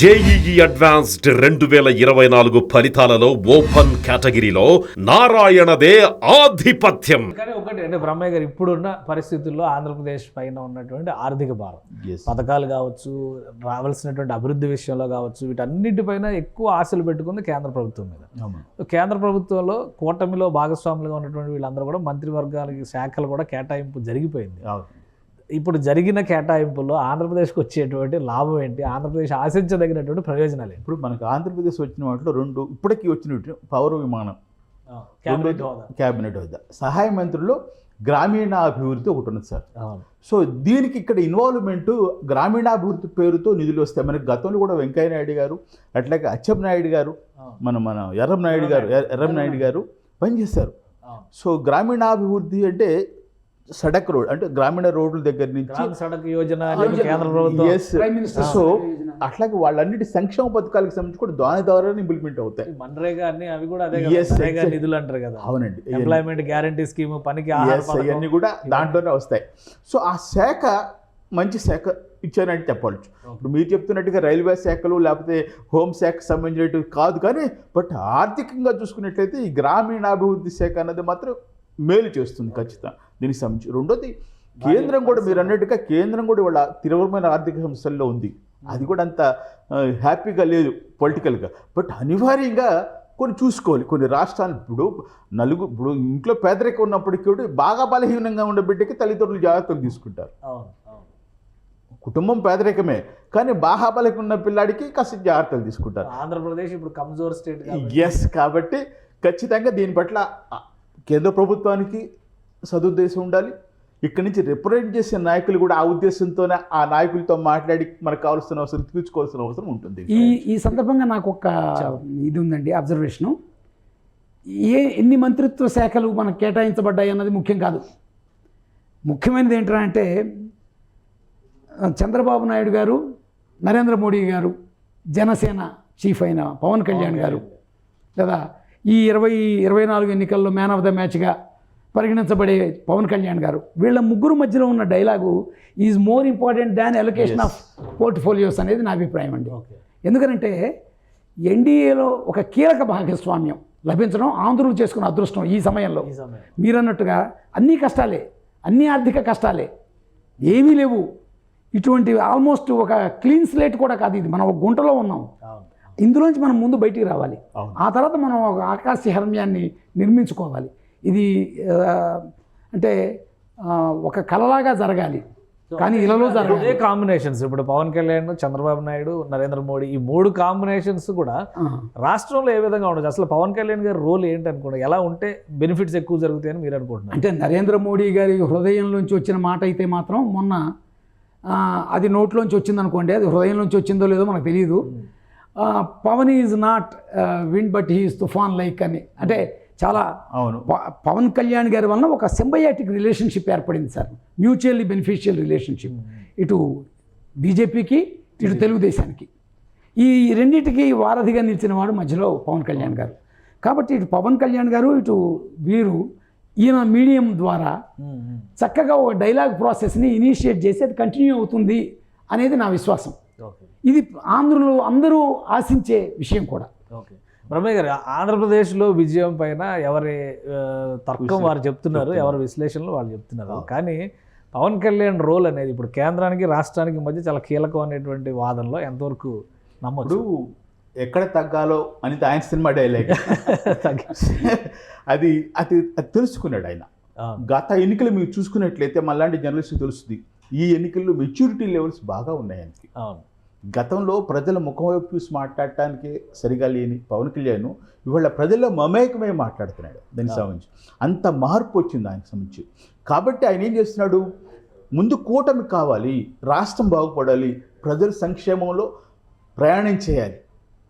JEE advanced రెండు వేల ఇరవై నాలుగు ఫలితాలలో ఓపెన్ కేటగిరీలో నారాయణదే ఆధిపత్యం కానీ ఒకటి అంటే బ్రహ్మయ్య గారు ఇప్పుడున్న పరిస్థితుల్లో ఆంధ్రప్రదేశ్ పైన ఉన్నటువంటి ఆర్థిక భారం Yes. పథకాలు కావచ్చు రావాల్సినటువంటి అభివృద్ధి విషయంలో కావచ్చు వీటన్నిటిపైన ఎక్కువ ఆశలు పెట్టుకుంది కేంద్ర ప్రభుత్వం మీద. కేంద్ర ప్రభుత్వంలో కూటమిలో భాగస్వాములుగా ఉన్నటువంటి వీళ్ళందరూ కూడా మంత్రివర్గాలకి శాఖలు కూడా కేటాయింపు జరిగిపోయింది. ఇప్పుడు జరిగిన కేటాయింపుల్లో ఆంధ్రప్రదేశ్కి వచ్చేటువంటి లాభం ఏంటి? ఆంధ్రప్రదేశ్ ఆశించదగినటువంటి ప్రయోజనాలు ఇప్పుడు మనకు ఆంధ్రప్రదేశ్ వచ్చిన వాటిలో రెండు ఇప్పటికీ వచ్చిన పౌర విమానం. క్యాబినెట్ హోదా. సహాయ మంత్రుల్లో గ్రామీణాభివృద్ధి ఒకటి ఉంది సార్. సో దీనికి ఇక్కడ ఇన్వాల్వ్మెంట్ గ్రామీణాభివృద్ధి పేరుతో నిధులు వస్తాయి. మనకి గతంలో కూడా వెంకయ్య నాయుడు గారు అట్లాగే అచ్చెం నాయుడు గారు. మన మన ఎర్రం నాయుడు గారు ఎర్ర- నాయుడు గారు పనిచేస్తారు. సో గ్రామీణాభివృద్ధి అంటే సడక్ రోడ్ అంటే గ్రామీణ రోడ్ల దగ్గర నుంచి సడక్ యోజన అనేది కేంద్ర ప్రభుత్వం. సో అట్లాగే వాళ్ళన్నిటి సంక్షేమ పథకాలకు సంబంధించి కూడా దాని ద్వారా ఇంప్లిమెంట్ అవుతాయి. మన్రేగా అన్ని అవి కూడా అదే మన్రేగా. నిధులు అంటారు కదా. అవునండి. ఎంప్లాయ్మెంట్ గ్యారంటీ స్కీమ్ పనికి. ఇవన్నీ కూడా దాంట్లోనే వస్తాయి. సో ఆ శాఖ మంచి శాఖ ఇచ్చానని చెప్పవచ్చు ఇప్పుడు మీరు చెప్తున్నట్టుగా రైల్వే శాఖలు లేకపోతే హోమ్ శాఖకు సంబంధించినట్టు కాదు కానీ బట్ ఆర్థికంగా చూసుకున్నట్లయితే ఈ గ్రామీణాభివృద్ధి శాఖ అనేది మాత్రం మేలు చేస్తుంది ఖచ్చితంగా. దీనికి సంబంధించి రెండోది కేంద్రం కూడా మీరు అన్నట్టుగా కేంద్రం కూడా వాళ్ళ తీవ్రమైన ఆర్థిక సమస్యల్లో ఉంది. అది కూడా అంత హ్యాపీగా లేదు పొలిటికల్గా. బట్ అనివార్యంగా కొన్ని చూసుకోవాలి. కొన్ని రాష్ట్రాలు ఇప్పుడు నలుగు ఇప్పుడు ఇంట్లో పేదరికం ఉన్నప్పటికీ కూడా బాగా బలహీనంగా ఉండే బిడ్డకి తల్లిదండ్రులు జాగ్రత్తలు తీసుకుంటారు. కుటుంబం పేదరికమే కానీ బాగా బలహీన ఉన్న పిల్లాడికి కాస్త జాగ్రత్తలు తీసుకుంటారు. ఆంధ్రప్రదేశ్ ఇప్పుడు కమ్జోర్ స్టేట్ ఎస్ కాబట్టి ఖచ్చితంగా దీని పట్ల కేంద్ర ప్రభుత్వానికి సదుద్దేశం ఉండాలి. ఇక్కడి నుంచి రిప్రజెంట్ చేసే నాయకులు కూడా ఆ ఉద్దేశంతోనే ఆ నాయకులతో మాట్లాడి మనకు కావాల్సిన అవసరం తీర్చుకోవాల్సిన అవసరం ఉంటుంది. ఈ ఈ సందర్భంగా నాకు ఒక ఇది ఉందండి అబ్జర్వేషను ఏ ఎన్ని మంత్రిత్వ శాఖలు మనకు కేటాయించబడ్డాయి అన్నది ముఖ్యం కాదు. ముఖ్యమైనది ఏంటంటే చంద్రబాబు నాయుడు గారు నరేంద్ర మోడీ గారు జనసేన చీఫ్ అయిన పవన్ కళ్యాణ్ గారు. లేదా ఈ ఇరవై ఇరవై నాలుగు ఎన్నికల్లో మ్యాన్ ఆఫ్ ద మ్యాచ్గా పరిగణించబడే పవన్ కళ్యాణ్ గారు. వీళ్ళ ముగ్గురు మధ్యలో ఉన్న dialogue is more important than allocation of portfolios అనేది నా అభిప్రాయం అండి. ఎందుకంటే ఎన్డీఏలో ఒక కీలక భాగస్వామ్యం లభించడం ఆంధ్రులు చేసుకున్న అదృష్టం ఈ సమయంలో. మీరన్నట్టుగా అన్ని కష్టాలే అన్ని ఆర్థిక కష్టాలే ఏమీ లేవు. ఇటువంటి ఆల్మోస్ట్ ఒక క్లీన్ స్లేట్ కూడా కాదు ఇది. మనం ఒక గుంటలో ఉన్నాం. ఇందులోంచి మనం ముందు బయటికి రావాలి. ఆ తర్వాత మనం ఒక ఆకాశ హర్మ్యాన్ని నిర్మించుకోవాలి. ఇది అంటే ఒక కలలాగా జరగాలి. కానీ ఇలాలో అదే జరగాలి. కాంబినేషన్స్ ఇప్పుడు పవన్ కళ్యాణ్ చంద్రబాబు నాయుడు నరేంద్ర మోడీ ఈ మూడు కాంబినేషన్స్ కూడా. రాష్ట్రంలో ఏ విధంగా ఉండదు అసలు పవన్ కళ్యాణ్ గారి రోల్ ఏంటి అనుకోండి ఎలా ఉంటే బెనిఫిట్స్ ఎక్కువ జరుగుతాయని మీరు అనుకుంటున్నారు? అంటే నరేంద్ర మోడీ గారి హృదయంలోంచి వచ్చిన మాట అయితే మాత్రం మొన్న అది నోట్లోంచి వచ్చింది అనుకోండి అది హృదయంలోంచి వచ్చిందో లేదో మనకు తెలియదు ఆ, Pawan is not wind but he is తుఫాన్ లైక్ అని. అంటే చాలా అవును. పవన్ కళ్యాణ్ గారి వలన ఒక సింబయాటిక్ రిలేషన్షిప్ ఏర్పడింది సార్. Mutually beneficial relationship. ఇటు బీజేపీకి ఇటు తెలుగుదేశానికి. ఈ రెండింటికి వారధిగా నిలిచిన వాడు మధ్యలో పవన్ కళ్యాణ్ గారు. కాబట్టి ఇటు పవన్ కళ్యాణ్ గారు ఇటు వీరు ఈయన మీడియం ద్వారా. చక్కగా ఒక డైలాగ్ ప్రాసెస్ని ఇనిషియేట్ చేసి అది కంటిన్యూ అవుతుంది అనేది నా విశ్వాసం. ఇది ఆంధ్రులు అందరూ ఆశించే విషయం కూడా. ఓకే. బ్రహ్మయ్య గారు ఆంధ్రప్రదేశ్లో విజయం పైన ఎవరి తర్కం వారు చెప్తున్నారు ఎవరి విశ్లేషణలు వాళ్ళు చెప్తున్నారు. కానీ పవన్ కళ్యాణ్ రోల్ అనేది ఇప్పుడు కేంద్రానికి రాష్ట్రానికి మధ్య చాలా కీలకం అనేటువంటి వాదనలో ఎంతవరకు ఇప్పుడు ఎక్కడ తగ్గాలో అని ఆయన సినిమా డైలాగ్. అది అది అది తెలుసుకున్నాడు ఆయన. గత ఎన్నికలు మీరు చూసుకున్నట్లయితే మళ్ళాంటి జర్నలిస్ట్ తెలుస్తుంది ఈ ఎన్నికల్లో మెచ్యూరిటీ లెవెల్స్ బాగా ఉన్నాయి ఆయనకి. అవును. గతంలో ప్రజల ముఖం వైపు చూసి మాట్లాడటానికి సరిగా లేని పవన్ కళ్యాణ్ ఇవాళ ప్రజల్లో మమేకమే మాట్లాడుతున్నాడు దానికి సంబంధించి. అంత మార్పు వచ్చింది ఆయనకు సంబంధించి. కాబట్టి ఆయన ఏం చేస్తున్నాడు? ముందు కూటమి కావాలి రాష్ట్రం బాగుపడాలి ప్రజల సంక్షేమంలో ప్రయాణం చేయాలి.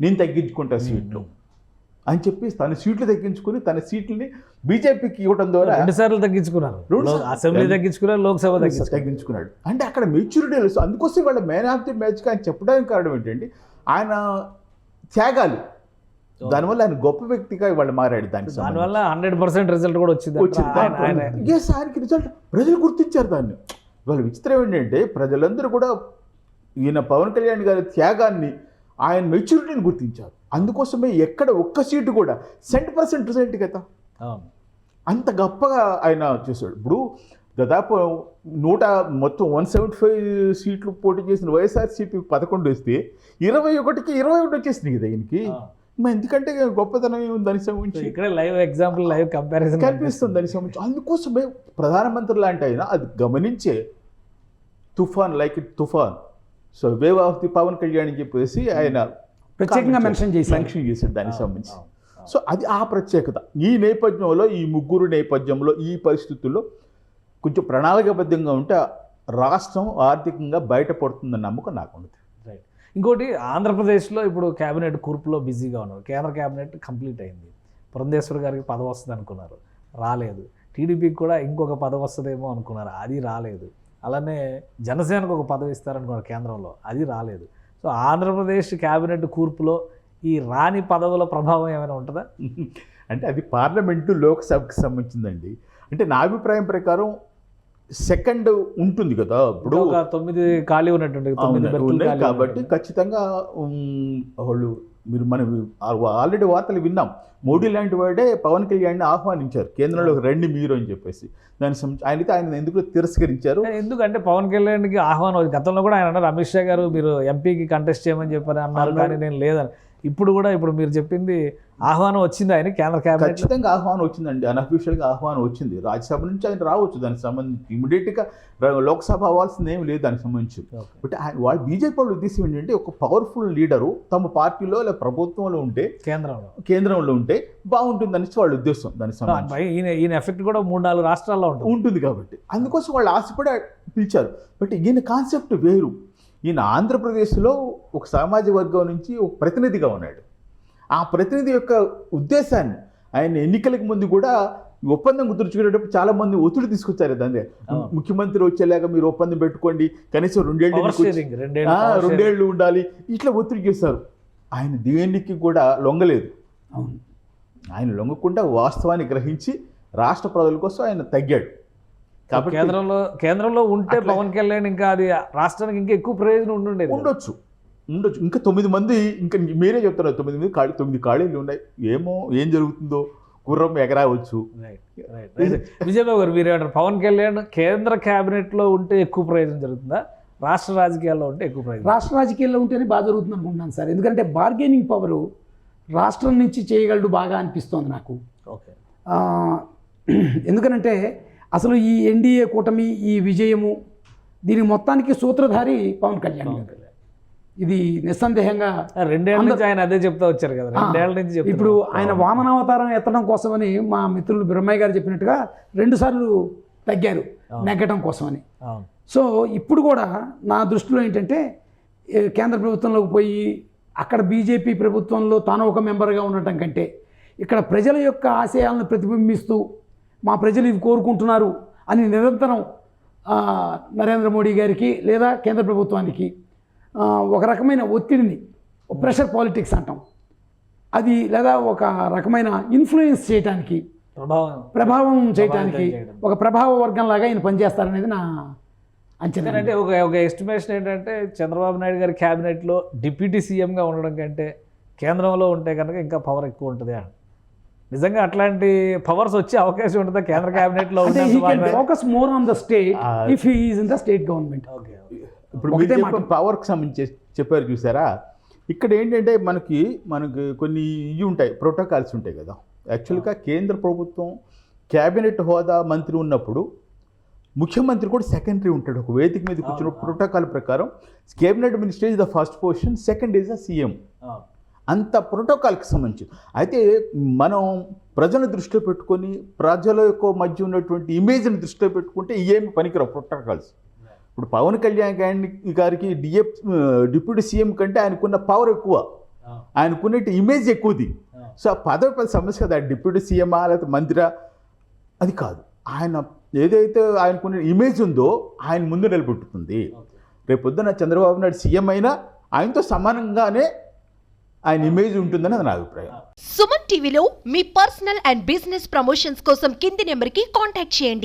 నేను తగ్గించుకుంటా సీట్లు. అని చెప్పి తన సీట్లు తగ్గించుకుని తన సీట్లని బీజేపీకి ఇవ్వడం ద్వారా రెండు సార్లు తగ్గించుకున్నారు. అసెంబ్లీ తగ్గించుకున్నారు లోక్సభ తగ్గించుకున్నాడు. అంటే అక్కడ మెచ్యూరిటీ తెలుసు అందుకోసం వాళ్ళ మ్యాన్ ఆఫ్ ది మ్యాచ్ ఆయన చెప్పడానికి కారణం ఏంటంటే ఆయన త్యాగాలు. దానివల్ల ఆయన గొప్ప వ్యక్తిగా ఇవాళ మారాడు దానికి దానివల్ల హండ్రెడ్ పర్సెంట్ రిజల్ట్ కూడా వచ్చింది వచ్చింది. ఎస్ ఆయనకి రిజల్ట్ ప్రజలు గుర్తించారు దాన్ని. ఇవాళ విచిత్రం ఏంటంటే ప్రజలందరూ కూడా ఈయన పవన్ కళ్యాణ్ గారి త్యాగాన్ని ఆయన మెచ్యూరిటీని గుర్తించారు. అందుకోసమే ఎక్కడ ఒక్క సీటు కూడా సెంట్ పర్సెంట్ రిజల్ట్ కదా. అంత గొప్పగా ఆయన చేశాడు. ఇప్పుడు దాదాపు నూట మొత్తం వన్ సెవెంటీ ఫైవ్ సీట్లు పోటీ చేసిన వైఎస్ఆర్సీపీ పదకొండు వస్తే ఇరవై ఒకటికి ఇరవై ఒకటి వచ్చేసింది కదా ఈయనకి. ఎందుకంటే గొప్పతనం ఏముంది దానికి సంబంధించి? ఇక్కడే లైవ్ ఎగ్జాంపుల్ లైవ్ కంపారిజన్ కనిపిస్తుంది దానికి సంబంధించి. అందుకోసమే ప్రధానమంత్రి లాంటి ఆయన అది గమనించే తుఫాన్ లైక్ ఇట్ తుఫాన్. So wave of the Pawan Kalyan అని చెప్పేసి ఆయన ప్రత్యేకంగా మెన్షన్ చేశారు మెన్షన్ చేశాడు దానికి సంబంధించి. సో అది ఆ ప్రత్యేకత. ఈ నేపథ్యంలో ఈ ముగ్గురు నేపథ్యంలో ఈ పరిస్థితుల్లో కొంచెం ప్రణాళికాబద్ధంగా ఉంటే రాష్ట్రం ఆర్థికంగా బయటపడుతుందన్న నమ్మకం నాకు ఉంది. రైట్ ఇంకోటి ఆంధ్రప్రదేశ్లో ఇప్పుడు క్యాబినెట్ కూర్పులో బిజీగా ఉన్నారు. కేంద్ర క్యాబినెట్ కంప్లీట్ అయింది. పురంధేశ్వర్ గారికి పదవి వస్తుంది అనుకున్నారు. రాలేదు. టీడీపీకి కూడా ఇంకొక పదవి వస్తుందేమో అనుకున్నారు. అది రాలేదు. అలానే జనసేనకు ఒక పదవి ఇస్తారనుకున్నారు కేంద్రంలో. అది రాలేదు. సో ఆంధ్రప్రదేశ్ క్యాబినెట్ కూర్పులో ఈ రాని పదవుల ప్రభావం ఏమైనా ఉంటుందా? అంటే అది పార్లమెంటు లోక్సభకి సంబంధించిందండి. అంటే నా అభిప్రాయం ప్రకారం సెకండ్ ఉంటుంది కదా ఇప్పుడు. తొమ్మిది ఖాళీ ఖాళీ కాబట్టి. ఖచ్చితంగా వాళ్ళు మీరు మనం ఆల్రెడీ వార్తలు విన్నాం. మోడీ లాంటి వాడే పవన్ కళ్యాణ్ని ఆహ్వానించారు. కేంద్రంలోకి రండి మీరు అని చెప్పేసి. దాని ఆయనకి ఆయన ఎందుకు తిరస్కరించారు? ఎందుకంటే పవన్ కళ్యాణ్కి ఆహ్వానం. గతంలో కూడా ఆయన అన్నారు అమిత్ షా గారు మీరు ఎంపీకి కంటెస్ట్ చేయమని చెప్పారు అన్నారు. కానీ నేను లేదని. ఇప్పుడు కూడా ఇప్పుడు మీరు చెప్పింది ఆహ్వానం వచ్చింది ఆయన కేంద్ర క్యాబినెట్ ఖచ్చితంగా ఆహ్వానం వచ్చిందండి. అన్అఫీషియల్గా ఆహ్వానం వచ్చింది. రాజ్యసభ నుంచి ఆయన రావచ్చు. దానికి సంబంధించి ఇమీడియట్గా లోక్సభ అవ్వాల్సింది ఏమి లేదు దానికి సంబంధించి. బట్ ఆయన వాళ్ళు బీజేపీ వాళ్ళ ఉద్దేశం ఏంటంటే ఒక పవర్ఫుల్ లీడరు తమ పార్టీలో లేదా ప్రభుత్వంలో ఉంటే కేంద్రంలో. కేంద్రంలో ఉంటే బాగుంటుందని వాళ్ళ ఉద్దేశం దానికి సంబంధించి. ఈయన ఎఫెక్ట్ కూడా మూడు నాలుగు రాష్ట్రాల్లో ఉంటుంది. ఉంటుంది కాబట్టి. అందుకోసం వాళ్ళు ఆశపడి పిలిచారు. బట్ ఈయన కాన్సెప్ట్ వేరు. ఈయన ఆంధ్రప్రదేశ్లో ఒక సామాజిక వర్గం నుంచి ఒక ప్రతినిధిగా ఉన్నాడు. ఆ ప్రతినిధి యొక్క ఉద్దేశాన్ని ఆయన ఎన్నికలకు ముందు కూడా ఒప్పందం కుదుర్చుకునేటప్పుడు చాలా మంది ఒత్తిడి తీసుకొచ్చారు. అవును. ముఖ్యమంత్రి వచ్చేలాగా మీరు ఒప్పందం పెట్టుకోండి కనీసం రెండేళ్ళు రెండేళ్ళు ఉండాలి. ఇట్లా ఒత్తిడి చేశారు. ఆయన దేనికి కూడా లొంగలేదు. ఆయన లొంగకుండా వాస్తవాన్ని గ్రహించి రాష్ట్ర ప్రజల కోసం ఆయన తగ్గాడు. కాబట్టి కేంద్రంలో కేంద్రంలో ఉంటే. పవన్ కళ్యాణ్ ఇంకా అది రాష్ట్రానికి ఇంకా ఎక్కువ ప్రయోజనం ఉండుండేది. ఉండొచ్చు. ఉండొచ్చు. ఇంకా తొమ్మిది మంది ఇంకా మీరే చెప్తున్నారు తొమ్మిది మంది ఖాళీ తొమ్మిది ఖాళీలు ఉన్నాయి. ఏమో ఏం జరుగుతుందో గుర్రం ఎగరావచ్చు రైట్ రైట్ రైట్ విజయబాబు గారు మీరు ఏమంటారు? పవన్ కళ్యాణ్ కేంద్ర క్యాబినెట్లో ఉంటే ఎక్కువ ప్రయోజనం జరుగుతుందా? రాష్ట్ర రాజకీయాల్లో ఉంటే ఎక్కువ ప్రయోజనం రాష్ట్ర రాజకీయాల్లో ఉంటేనే బాగా జరుగుతుంది అనుకుంటున్నాను సార్. ఎందుకంటే బార్గెనింగ్ పవరు రాష్ట్రం నుంచి చేయగలడు బాగా అనిపిస్తోంది నాకు. ఓకే ఎందుకనంటే అసలు ఈ ఎన్డీఏ కూటమి ఈ విజయము దీని మొత్తానికి సూత్రధారి పవన్ కళ్యాణ్ గారు. ఇది నిస్సందేహంగా రెండేళ్ళ నుంచి ఆయన అదే చెప్తా వచ్చారు కదా రెండేళ్ళ నుంచి. ఇప్పుడు ఆయన వామనావతారం ఎత్తడం కోసమని మా మిత్రులు బ్రహ్మయ్య గారు చెప్పినట్టుగా రెండుసార్లు తగ్గారు నెగ్గటం కోసమని. సో ఇప్పుడు కూడా నా దృష్టిలో ఏంటంటే కేంద్ర ప్రభుత్వంలోకి పోయి అక్కడ బీజేపీ ప్రభుత్వంలో తాను ఒక మెంబర్గా ఉండటం కంటే ఇక్కడ ప్రజల యొక్క ఆశయాలను ప్రతిబింబిస్తూ మా ప్రజలు ఇవి కోరుకుంటున్నారు అని నిరంతరం నరేంద్ర మోడీ గారికి లేదా కేంద్ర ప్రభుత్వానికి ఒక రకమైన ఒత్తిడిని ప్రెషర్ పాలిటిక్స్ అంటాం. అది లేదా ఒక రకమైన ఇన్ఫ్లుయెన్స్ చేయటానికి ప్రభావం. ప్రభావం చేయటానికి చేయడం. ఒక ప్రభావ వర్గం లాగా ఆయన పనిచేస్తారనేది నా అంచనా. అంటే ఒక ఒక ఎస్టిమేషన్ ఏంటంటే చంద్రబాబు నాయుడు గారి క్యాబినెట్లో డిప్యూటీ సీఎంగా ఉండడం కంటే కేంద్రంలో ఉంటే కనుక ఇంకా పవర్ ఎక్కువ ఉంటుంది నిజంగా అట్లాంటి పవర్స్ వచ్చే అవకాశం ఉంటుందా? కేంద్ర కెన్ మాత్రమే? Focus more on the state if in the state government. ఇప్పుడు పవర్కి సంబంధించి చెప్పారు చూసారా? ఇక్కడ ఏంటంటే మనకి మనకి కొన్ని ఇవి ఉంటాయి ప్రోటోకాల్స్ ఉంటాయి కదా. యాక్చువల్గా కేంద్ర ప్రభుత్వం క్యాబినెట్ హోదా మంత్రి ఉన్నప్పుడు ముఖ్యమంత్రి కూడా సెకండరీ ఉంటాడు. ఒక వేదిక మీద కూర్చున్న ప్రోటోకాల్ ప్రకారం cabinet minister is the first position second is the CM. అంత ప్రోటోకాల్కి సంబంధించి. అయితే మనం ప్రజలను దృష్టిలో పెట్టుకొని ప్రజల యొక్క మధ్య ఉన్నటువంటి ఇమేజ్ని దృష్టిలో పెట్టుకుంటే ఏమి పనికిరావు ప్రోటోకాల్స్. ఇప్పుడు పవన్ కళ్యాణ్ గారి- గారికి డిఎఫ్ డిప్యూటీ సీఎం కంటే ఆయనకున్న పవర్ ఎక్కువ. అవును. ఆయనకున్న ఇమేజ్ ఎక్కువది. సో ఆ పదవి పది సమస్య కదా డిప్యూటీ సీఎమా లేకపోతే మంత్రా అది కాదు. ఆయన ఏదైతే ఆయనకున్న ఇమేజ్ ఉందో ఆయన ముందు నిలబెట్టుతుంది. రేపు పొద్దున చంద్రబాబు నాయుడు సీఎం అయినా ఆయనతో సమానంగానే ఆయన ఇమేజ్ ఉంటుందని అది నా అభిప్రాయం. సుమన్ టీవీలో మీ పర్సనల్ అండ్ బిజినెస్ ప్రమోషన్స్ కోసం కింది నెంబర్కి కాంటాక్ట్ చేయండి.